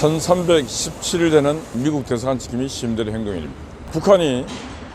1317일 되는 미국 대사관 지킴이 시민들의 행동일입니다. 북한이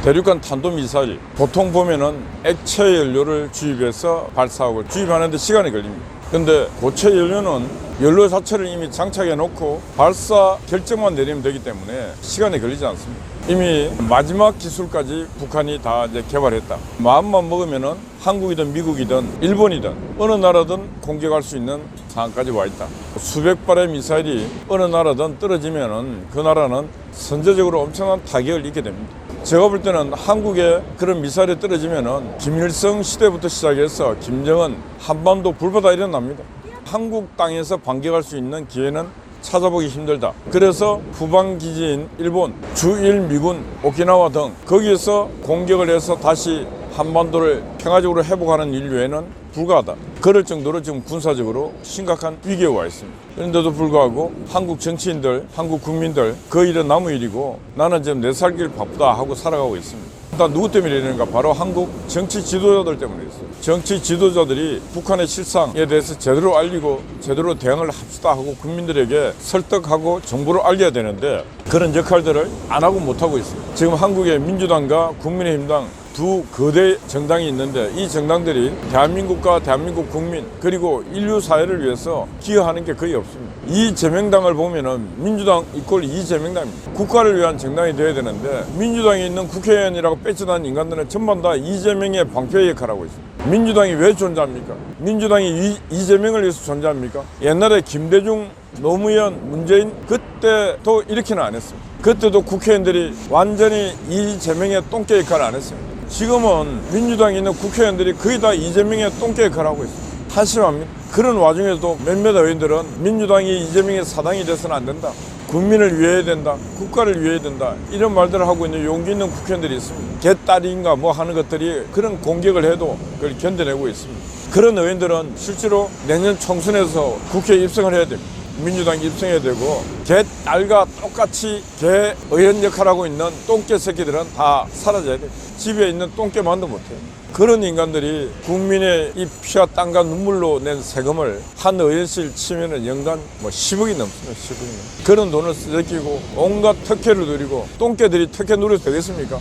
대륙간 탄도미사일 보통 보면은 액체 연료를 주입해서 발사하고 주입하는데 시간이 걸립니다. 근데 고체 연료는 연료 자체를 이미 장착해 놓고 발사 결정만 내리면 되기 때문에 시간이 걸리지 않습니다. 이미 마지막 기술까지 북한이 다 이제 개발했다. 마음만 먹으면은 한국이든 미국이든 일본이든 어느 나라든 공격할 수 있는 상황까지 와 있다. 수백 발의 미사일이 어느 나라든 떨어지면은 그 나라는 선제적으로 엄청난 타격을 입게 됩니다. 제가 볼 때는 한국에 그런 미사일이 떨어지면은 김일성 시대부터 시작해서 김정은 한반도 불바다 일어납니다. 한국 땅에서 반격할 수 있는 기회는 찾아보기 힘들다. 그래서 후방 기지인 일본, 주일 미군, 오키나와 등 거기에서 공격을 해서 다시 한반도를 평화적으로 회복하는 일 외에는 불가하다. 그럴 정도로 지금 군사적으로 심각한 위기에 와 있습니다. 그런데도 불구하고 한국 정치인들, 한국 국민들 그 일은 남의 일이고 나는 지금 내 살길 바쁘다 하고 살아가고 있습니다. 일단 누구 때문에 이러는가? 바로 한국 정치 지도자들 때문에 있어요. 정치 지도자들이 북한의 실상에 대해서 제대로 알리고 제대로 대응을 합시다 하고 국민들에게 설득하고 정보를 알려야 되는데 그런 역할들을 안 하고 못 하고 있어요. 지금 한국의 민주당과 국민의힘당 두 거대 정당이 있는데 이 정당들이 대한민국과 대한민국 국민 그리고 인류 사회를 위해서 기여하는 게 거의 없습니다. 이 제명당을 보면은 민주당 이꼴 이재명당입니다. 국가를 위한 정당이 되어야 되는데 민주당에 있는 국회의원이라고 빼쳐난 인간들은 전부 다 이재명의 방패 역할을 하고 있습니다. 민주당이 왜 존재합니까? 민주당이 이, 이 재명을 위해서 존재합니까? 옛날에 김대중 노무현, 문재인 그때도 이렇게는 안 했습니다. 그때도 국회의원들이 완전히 이재명의 똥개 역할을 안 했습니다. 지금은 민주당에 있는 국회의원들이 거의 다 이재명의 똥개 역할을 하고 있습니다. 한심합니다. 그런 와중에도 몇몇 의원들은 민주당이 이재명의 사당이 돼서는 안 된다. 국민을 위해야 된다. 국가를 위해야 된다. 이런 말들을 하고 있는 용기 있는 국회의원들이 있습니다. 개딸인가 뭐 하는 것들이 그런 공격을 해도 그걸 견뎌내고 있습니다. 그런 의원들은 실제로 내년 총선에서 국회에 입성을 해야 됩니다. 민주당 입성해야 되고 개 딸과 똑같이 개 의원 역할하고 있는 똥개 새끼들은 다 사라져야 돼. 집에 있는 똥개만도 못해요. 그런 인간들이 국민의 이 피와 땀과 눈물로 낸 세금을 한 의원실 치면은 연간 뭐 10억이 넘습니다. 10억이 넘. 그런 돈을 쓰끼고 온갖 특혜를 누리고 똥개들이 특혜 누려도 되겠습니까?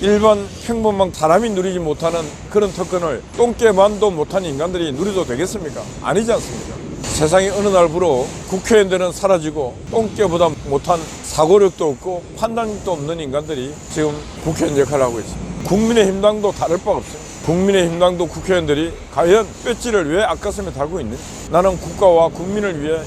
일반 평범한 사람이 누리지 못하는 그런 특권을 똥개만도 못한 인간들이 누려도 되겠습니까? 아니지 않습니까? 세상이 어느 날부로 국회의원들은 사라지고 똥개보다 못한 사고력도 없고 판단력도 없는 인간들이 지금 국회의원 역할을 하고 있습니다. 국민의힘당도 다를 바 없습니다. 국민의힘당도 국회의원들이 과연 배지를 왜 앞가슴에 달고 있는지 나는 국가와 국민을 위해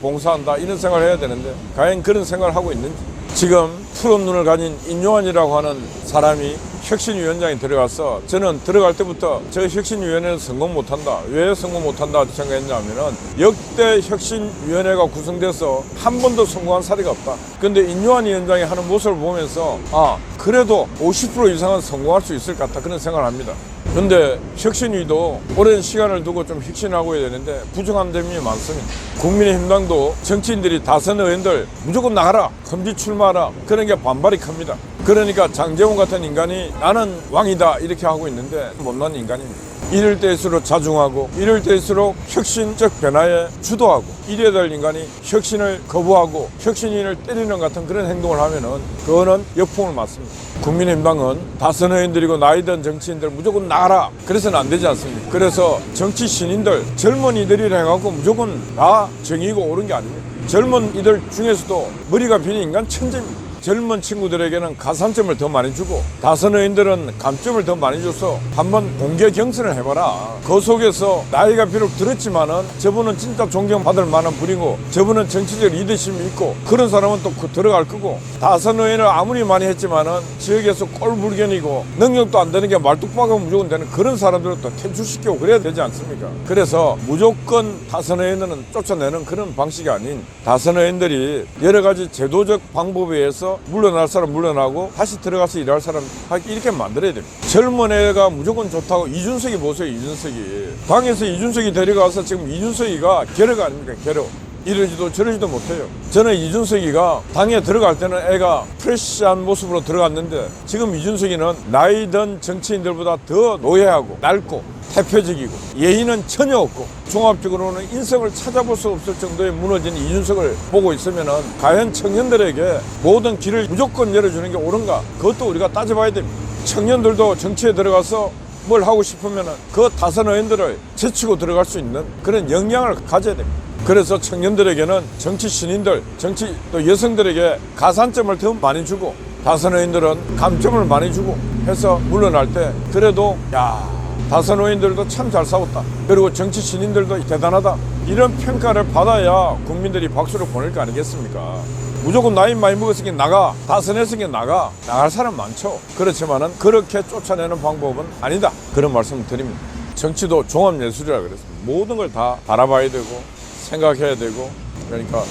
봉사한다 이런 생각을 해야 되는데 과연 그런 생각을 하고 있는지 지금 푸른 눈을 가진 인요한이라고 하는 사람이 혁신위원장에 들어가서 저는 들어갈 때부터 저 혁신위원회는 성공 못한다. 왜 성공 못한다 생각했냐면은 역대 혁신위원회가 구성돼서 한 번도 성공한 사례가 없다. 근데 인요한 위원장이 하는 모습을 보면서 아 그래도 50% 이상은 성공할 수 있을 것 같다 그런 생각을 합니다. 근데 혁신위도 오랜 시간을 두고 좀 혁신하고 해야 되는데 부족한 점이 많습니다. 국민의힘당도 정치인들이 다선 의원들 무조건 나가라, 금지 출마하라 그런 게 반발이 큽니다. 그러니까 장재원 같은 인간이 나는 왕이다 이렇게 하고 있는데 못난 인간입니다. 이럴 때일수록 자중하고 이럴 때일수록 혁신적 변화에 주도하고 이래야 될 인간이 혁신을 거부하고 혁신인을 때리는 같은 그런 행동을 하면은 그거는 역풍을 맞습니다. 국민의힘당은 다선 의원들이고 나이 든 정치인들 무조건 나가라 그래서는 안 되지 않습니까? 그래서 정치 신인들 젊은이들이라 해갖고 무조건 다 정의고 옳은 게 아닙니다. 젊은 이들 중에서도 머리가 비는 인간 천재입니다. 젊은 친구들에게는 가산점을 더 많이 주고 다선 의원들은 감점을 더 많이 줘서 한번 공개 경선을 해봐라. 그 속에서 나이가 비록 들었지만은 저분은 진짜 존경받을 만한 분이고 저분은 정치적 리더십이 있고 그런 사람은 또그 들어갈 거고 다선 의원을 아무리 많이 했지만은 지역에서 꼴불견이고 능력도 안 되는 게 말뚝박으면 무조건 되는 그런 사람들을 또 퇴출시키고 그래야 되지 않습니까? 그래서 무조건 다선 의원들은 쫓아내는 그런 방식이 아닌 다선 의원들이 여러 가지 제도적 방법에 의해서 물러날 사람 물러나고 다시 들어가서 일할 사람 이렇게 만들어야 됩니다. 젊은 애가 무조건 좋다고 이준석이 보세요, 이준석이. 당에서 이준석이 데려가서 지금 이준석이가 결여가 아닙니까, 결여. 이러지도 저러지도 못해요. 저는 이준석이가 당에 들어갈 때는 애가 프레시한 모습으로 들어갔는데 지금 이준석이는 나이 든 정치인들보다 더 노예하고 낡고 대표적이고 예의는 전혀 없고 종합적으로는 인성을 찾아볼 수 없을 정도의 무너진 이준석을 보고 있으면은 과연 청년들에게 모든 길을 무조건 열어주는 게 옳은가 그것도 우리가 따져봐야 됩니다. 청년들도 정치에 들어가서 뭘 하고 싶으면은 그 다선 의원들을 제치고 들어갈 수 있는 그런 역량을 가져야 됩니다. 그래서 청년들에게는 정치 신인들, 정치 또 여성들에게 가산점을 더 많이 주고 다선 의원들은 감점을 많이 주고 해서 물러날 때 그래도 야 다선 의원들도 참 잘 싸웠다. 그리고 정치 신인들도 대단하다. 이런 평가를 받아야 국민들이 박수를 보낼 거 아니겠습니까? 무조건 나이 많이 먹었으니 나가 다선했으니 나가 나갈 사람 많죠 그렇지만은 그렇게 쫓아내는 방법은 아니다 그런 말씀을 드립니다 정치도 종합예술이라 그랬습니다 모든 걸 다 바라봐야 되고 생각해야 되고 그러니까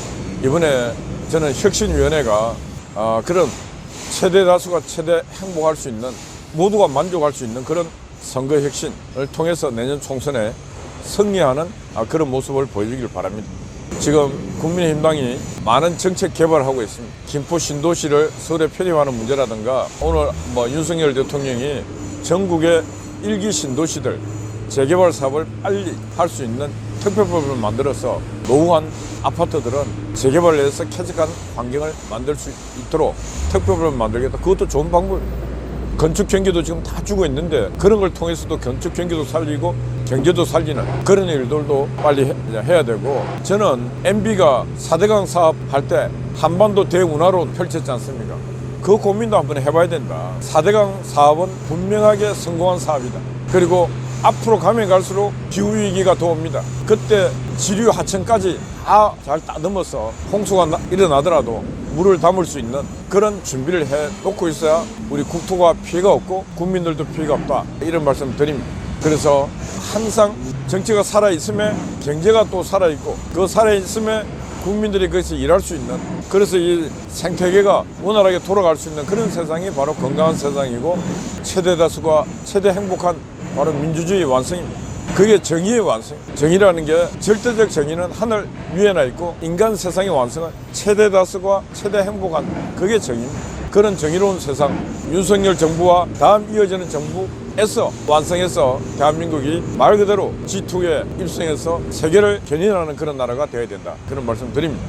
이번에 저는 혁신위원회가 아, 그런 최대 다수가 최대 행복할 수 있는 모두가 만족할 수 있는 그런 선거 혁신을 통해서 내년 총선에 승리하는 아, 그런 모습을 보여주길 바랍니다. 지금 국민의힘당이 많은 정책 개발을 하고 있습니다. 김포 신도시를 서울에 편입하는 문제라든가 오늘 뭐 윤석열 대통령이 전국의 일기 신도시들 재개발 사업을 빨리 할 수 있는 특별법을 만들어서 노후한 아파트들은 재개발을 해서 쾌적한 환경을 만들 수 있도록 특별법을 만들겠다. 그것도 좋은 방법입니다. 건축 경기도 지금 다 주고 있는데 그런 걸 통해서도 건축 경기도 살리고 경제도 살리는 그런 일들도 빨리 해- 해야 되고 저는 MB가 4대강 사업 할 때 한반도 대운하로 펼쳤지 않습니까? 그 고민도 한번 해봐야 된다. 4대강 사업은 분명하게 성공한 사업이다. 그리고 앞으로 가면 갈수록 기후위기가 더 옵니다. 그때 지류 하천까지 다 잘 따듬어서 홍수가 나- 일어나더라도 물을 담을 수 있는 그런 준비를 해 놓고 있어야 우리 국토가 피해가 없고 국민들도 피해가 없다. 이런 말씀 드립니다. 그래서 항상 정치가 살아있음에 경제가 또 살아있고 그 살아있음에 국민들이 거기서 일할 수 있는 그래서 이 생태계가 원활하게 돌아갈 수 있는 그런 세상이 바로 건강한 세상이고 최대 다수가 최대 행복한 바로 민주주의 완성입니다. 그게 정의의 완성. 정의라는 게 절대적 정의는 하늘 위에나 있고 인간 세상의 완성은 최대 다수가 최대 행복한 그게 정의입니다. 그런 정의로운 세상 윤석열 정부와 다음 이어지는 정부 에서 완성해서 대한민국이 말 그대로 G2에 입성해서 세계를 견인하는 그런 나라가 되어야 된다. 그런 말씀 드립니다.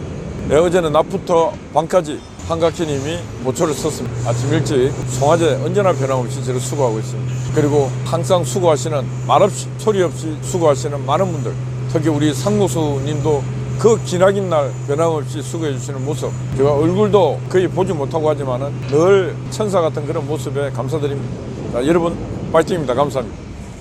네, 어제는 낮부터 밤까지 한각희님이 보초를 썼습니다. 아침 일찍 송화제 언제나 변함없이 저를 수고하고 있습니다. 그리고 항상 수고하시는 말없이 소리 없이 수고하시는 많은 분들 특히 우리 상무수님도 그 기나긴 날 변함없이 수고해 주시는 모습 제가 얼굴도 거의 보지 못하고 하지만 은 늘 천사 같은 그런 모습에 감사드립니다. 자, 여러분 파이팅입니다. 감사합니다.